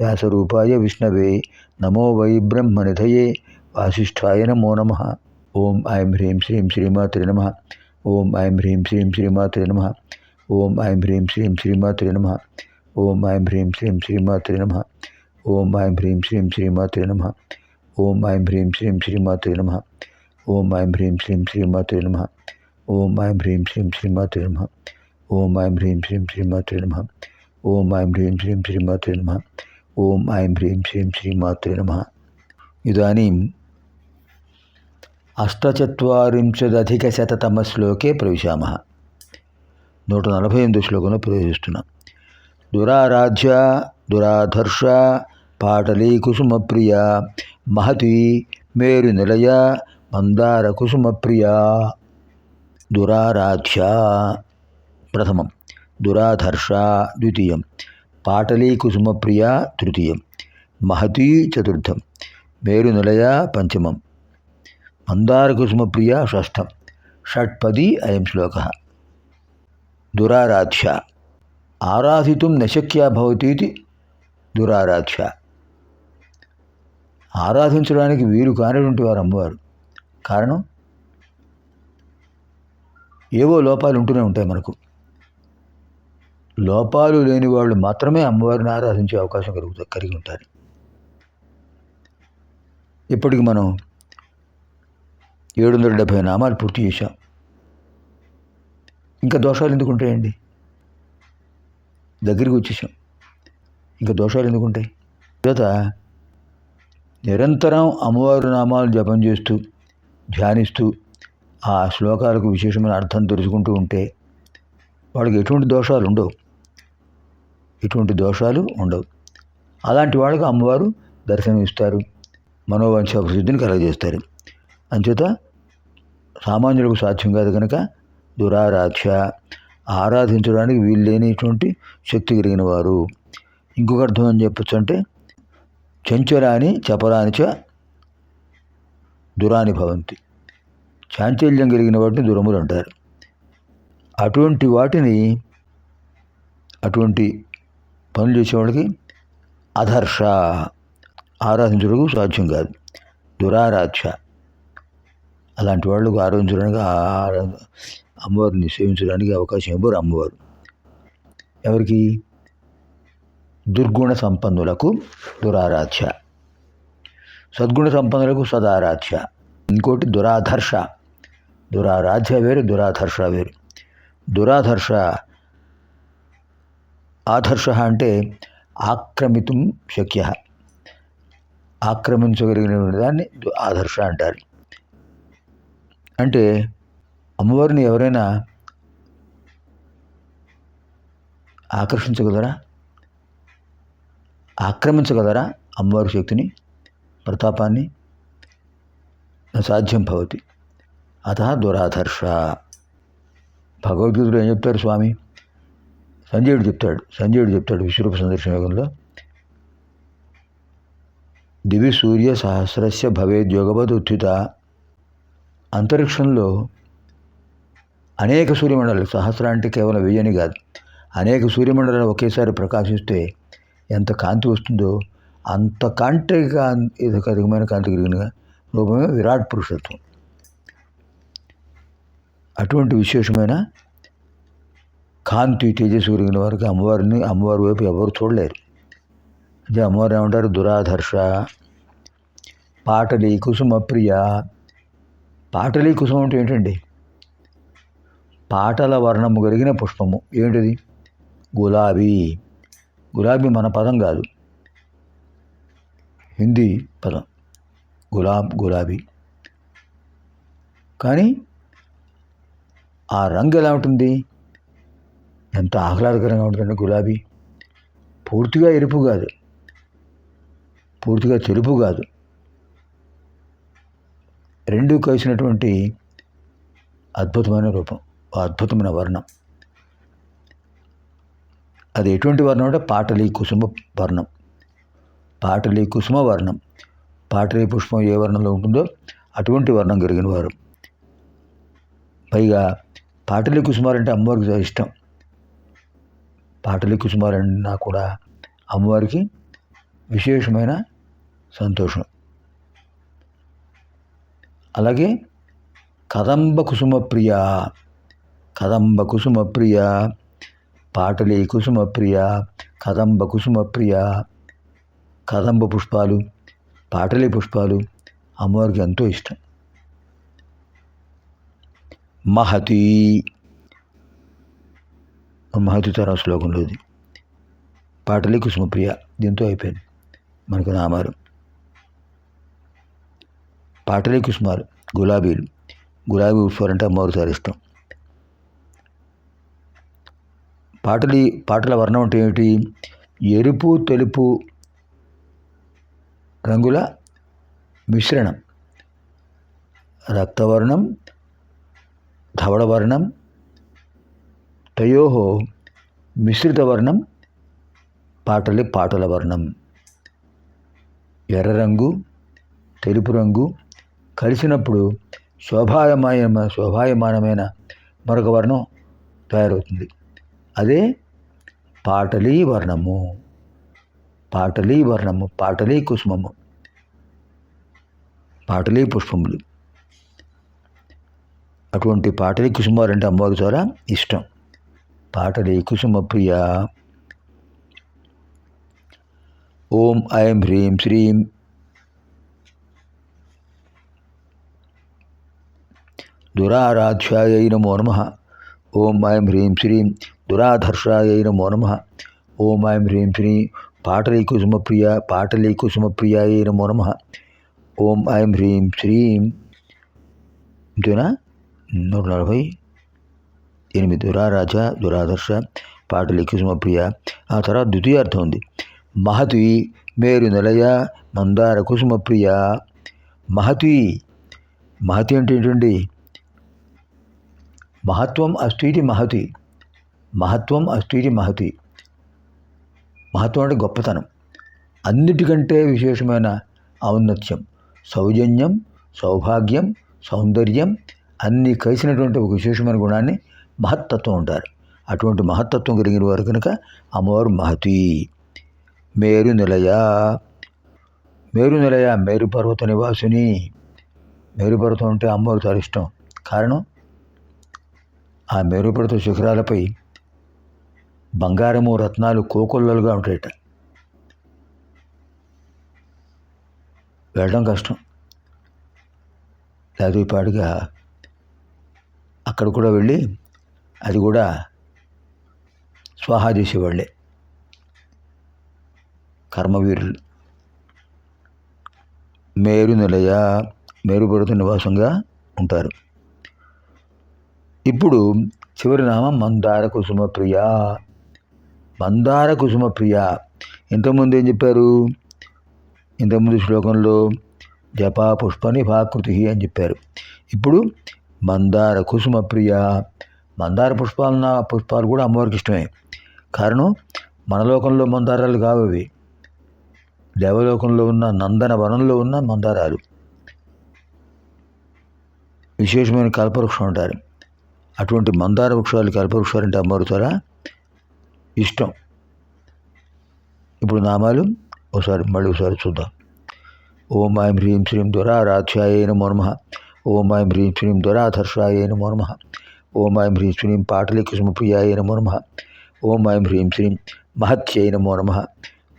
వ్యాసరూపాయ విష్ణవే నమో వై బ్రహ్మనిధయే వాసిష్ఠాయ నమో నమ ఓం ఐం హ్రీం శ్రీం శ్రీమాత్రే నమ ఓం ఐం హ్రీం శ్రీం శ్రీమాత్రే నమ ఓం ఐం హ్రీం శ్రీం శ్రీమాత్రే నమ ఓం ఐం హ్రీం శ్రీం శ్రీమాత్రే నమ ఓం ఐం హ్రీం శ్రీం శ్రీమాత్రే నమ ఓం ఐం హ్రీం శ్రీం శ్రీమాత్రే నమ ఓం ఐం హ్రీం శ్రీం శ్రీమాత్రే నమ ఓం ఐం హ్రీం శ్రీం శ్రీమాత్రే నమ ఓం ఐం హ్రీం శ్రీం శ్రీమాత్రే నమ ఓం ఐం హ్రీం శ్రీం శ్రీమాత్రే నమ ఓం ఐం హ్రీం శ్రీం శ్రీమాతృ నమ. ఇదానీం అష్టచత్వరింశదధికశతతమశ్లోకే ప్రవిశామ. నూట నలభై ఎనిమిది శ్లోకంలో ప్రవేశిస్తున్నాం. దురారాధ్య దురాధర్ష పాటలీ కుసుమప్రియ మహతి మేరు నిలయ మందార కుసుమప్రియ దురారాధ్య. ప్రథమం. దురాధర్ష ద్వితీయం. పాటలీ కుసుమప్రియ తృతీయం. మహతీ చతుర్థం. మేరునిలయ పంచమం. మందారకుసుమప్రియ షష్ఠం షట్పది అయం శ్లోక. దురారాధ్య. ఆరాధితుం నశక్యా భవతీతి దురారాధ్య. ఆరాధించడానికి వీరు కానిటువంటి వారు అమ్మవారు. కారణం? ఏవో లోపాలు ఉంటూనే ఉంటాయి మనకు. లోపాలు లేని వాళ్ళు మాత్రమే అమ్మవారిని ఆరాధించే అవకాశం కలుగుతా కలిగి ఉంటారు. ఇప్పటికి మనం ఏడు వందల డెబ్భై నామాలు పూర్తి చేశాం. ఇంకా దోషాలు ఎందుకు ఉంటాయండి? దగ్గరికి వచ్చేసాం ఇంకా దోషాలు ఎందుకు ఉంటాయి? తర్వాత నిరంతరం అమ్మవారి నామాలు జపం చేస్తూ ధ్యానిస్తూ ఆ శ్లోకాలకు విశేషమైన అర్థం తెలుసుకుంటూ ఉంటే వాళ్ళకి ఎటువంటి దోషాలు ఉండవు. ఎటువంటి దోషాలు ఉండవు. అలాంటి వాళ్ళకు అమ్మవారు దర్శనం ఇస్తారు. మనోవంశ ప్రసిద్ధిని కలగజేస్తారు. అంచేత సామాన్యులకు సాధ్యం కాదు కనుక దురారాధ్య ఆరాధించడానికి వీలు లేనిటువంటి శక్తి కలిగిన వారు. ఇంకొక అర్థం అని చెప్పచ్చు అంటే చంచలాని చపరానిచ దురాని భవంతి. చాంచల్యం కలిగిన వాటిని దురములు అంటారు. అటువంటి వాటిని అటువంటి పనులు చేసేవాళ్ళకి అధర్ష. ఆరాధించడానికి సాధ్యం కాదు. దురారాధ్య. అలాంటి వాళ్ళకు ఆరాధించడానికి అమ్మవారిని సేవించడానికి అవకాశం ఇవ్వరు అమ్మవారు. ఎవరికి? దుర్గుణ సంపన్నులకు దురారాధ్య. సద్గుణ సంపన్నులకు సదారాధ్య. ఇంకోటి దురాధర్ష. దురారాధ్య వేరు దురాధర్ష వేరు. దురాధర్ష ఆదర్శ అంటే ఆక్రమితం శక్య. ఆక్రమించగలిగిన దాన్ని ఆదర్శ అంటారు. అంటే అమ్మవారిని ఎవరైనా ఆకర్షించగలరా? ఆక్రమించగలరా అమ్మవారి శక్తిని ప్రతాపాన్ని? సాధ్యం భవతి. అత దురాధర్ష భగవద్గీతలో ఏం చెప్తారు స్వామి? సంజయుడు చెప్తాడు. సంజయుడు చెప్తాడు విశ్వరూప సందర్శన యోగంలో. దివి సూర్య సహస్రస్య భవేద్యోగవద్ ఉత్థిత. అంతరిక్షంలో అనేక సూర్యమండలాలు సహస్ర అంటే కేవలం వెయ్యని కాదు. అనేక సూర్యమండలాలు ఒకేసారి ప్రకాశిస్తే ఎంత కాంతి వస్తుందో అంత కాంతి ఇది అధికమైన కాంతి కలిగిన రూపమే విరాట్ పురుషత్వం. అటువంటి విశేషమైన కాంతి తేజస్సు కలిగిన వారికి అమ్మవారిని అమ్మవారి వైపు ఎవరు చూడలేరు. అదే అమ్మవారు ఏమంటారు? దురాధర్ష పాటలి కుసుమ ప్రియ పాటలి కుసుమం అంటే ఏంటండి? పాటల వర్ణము కలిగిన పుష్పము. ఏంటిది? గులాబీ. గులాబీ మన పదం కాదు. హిందీ పదం. గులాబ్ గులాబీ. కానీ ఆ రంగు ఎలా ఉంటుంది? ఎంత ఆహ్లాదకరంగా ఉంటుందండి గులాబీ. పూర్తిగా ఎరుపు కాదు. పూర్తిగా తెలుపు కాదు. రెండు కలిసినటువంటి అద్భుతమైన రూపం అద్భుతమైన వర్ణం. అది ఎటువంటి వర్ణం అంటే పాటలీ కుసుమ వర్ణం. పాటలీ కుసుమ వర్ణం. పాటలీ పుష్పం ఏ వర్ణంలో ఉంటుందో అటువంటి వర్ణం కలిగిన వారు. పైగా పాటలీ కుసుమాలంటే అమ్మవారికి ఇష్టం. పాటలు కుసుమాలన్నా కూడా అమ్మవారికి విశేషమైన సంతోషం. అలాగే కదంబ కుసుమ ప్రియ కదంబ కుసుమ ప్రియ పాటలి కుసుమ ప్రియ కదంబ కుసుమ ప్రియ కదంబ పుష్పాలు పాటలి పుష్పాలు అమ్మవారికి ఎంతో ఇష్టం. మహతి మహతి తరం శ్లోకంలో ఇది. పాటలీ కుసుమప్రియ దీంతో అయిపోయింది. మనకు నామారు. పాటలీ కుసుమారు గులాబీలు. గులాబీ పుష్పాలు అంటే అమ్మవారు పాటలి పాటల వర్ణం అంటే ఏమిటి? ఎరుపు తెలుపు రంగుల మిశ్రణం. రక్తవర్ణం ధవళవర్ణం తయో మిశ్రితవర్ణం పాటలి పాటల వర్ణం. ఎర్ర రంగు తెలుపు రంగు కలిసినప్పుడు శోభాయమాన శోభాయమానమైన మరొక వర్ణం తయారవుతుంది. అదే పాటలీ వర్ణము. పాటలీ వర్ణము పాటలీ కుసుమము పాటలీ పుష్పములు. అటువంటి పాటలీ కుసుమాలు అంటే అమ్మవారికి చాలా ఇష్టం. పాటలీ కుసుమ ప్రియ ఓం ఐం హ్రీం శ్రీం దురారాధ్యాయై నమో నమ ఓం ఐం హ్రీం శ్రీం దురాధర్షాయై నమో నమ ఓం ఐం హ్రీం శ్రీ పాటలీ కుసుమప్రియ పాటలీ కుసుమప్రియాయై నమో నమ ఓం ఐం హ్రీం శ్రీం ఇంతేనా నూట నలభై ఎనిమిది దురారాజ దురాదర్శ పాటలీ కుసుమప్రియ ఆ తర్వాత ద్వితీయ అర్థం ఉంది. మహతి మేరు నిలయ మందార కుసుమప్రియ మహతి మహతి అంటే ఏంటండి? మహత్వం అస్థితి మహతి. మహత్వం అస్థితి మహతి. మహత్వం అంటే గొప్పతనం. అన్నిటికంటే విశేషమైన ఔన్నత్యం సౌజన్యం సౌభాగ్యం సౌందర్యం అన్నీ కలిసినటువంటి ఒక విశేషమైన గుణాన్ని మహత్తత్వం ఉంటారు అటువంటి మహత్తత్వం కలిగిన వారు కనుక అమ్మవారు మహతి. మేరు నిలయ మేరు నిలయ మేరు పర్వత నివాసిని. మేరు పర్వతం అంటే అమ్మవారు చాలా ఇష్టం. కారణం? ఆ మేరుపర్వత శిఖరాలపై బంగారము రత్నాలు కోకొల్లలుగా ఉంటాయట. వెళ్ళడం కష్టం. పాటుగా అక్కడ కూడా వెళ్ళి అది కూడా స్వాహా చేసేవాళ్ళే కర్మవీరులు. మేరు నిలయ మేరుపర్వత నివాసంగా ఉంటారు. ఇప్పుడు చివరి నామం మందార కుసుమ ప్రియ. మందార కుసుమ ప్రియ. ఇంతకుముందు ఏం చెప్పారు? ఇంతకుముందు శ్లోకంలో జపా పుష్ప నిభాకృతి అని చెప్పారు. ఇప్పుడు మందార కుసుమ ప్రియ. మందార పుష్పాలన్న పుష్పాలు కూడా అమ్మవారికి ఇష్టమే. కారణం మనలోకంలో మందారాలు కావు అవి. దేవలోకంలో ఉన్న నందన వనంలో ఉన్న మందారాలు. విశేషమైన కల్పవృక్షం అంటారు. అటువంటి మందార వృక్షాలు కల్పవృక్షాలు అంటే అమ్మవారు ద్వారా ఇష్టం. ఇప్పుడు నామాలు ఒకసారి మళ్ళీ ఒకసారి చూద్దాం. ఓం ఐం హ్రీం శ్రీం దురారాధ్యాయ నమో నమ. ఓం ఐం హ్రీం శ్రీం దురాధర్షాయ నమో నమ. ఓం ఐం హ్రీం శ్రీం పాటలి కుసుమప్రియాయ నమో నమ ఓం ఐం హ్రీం శ్రీం మహత్యై నమో నమ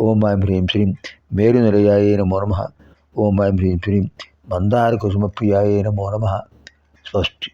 ఓం ఐం హ్రీం శ్రీం మేరునిలయాయ నమో నమ ఓం ఐం హ్రీం శ్రీం మందార కుసుమప్రియాయ నమో నమ స్వస్తి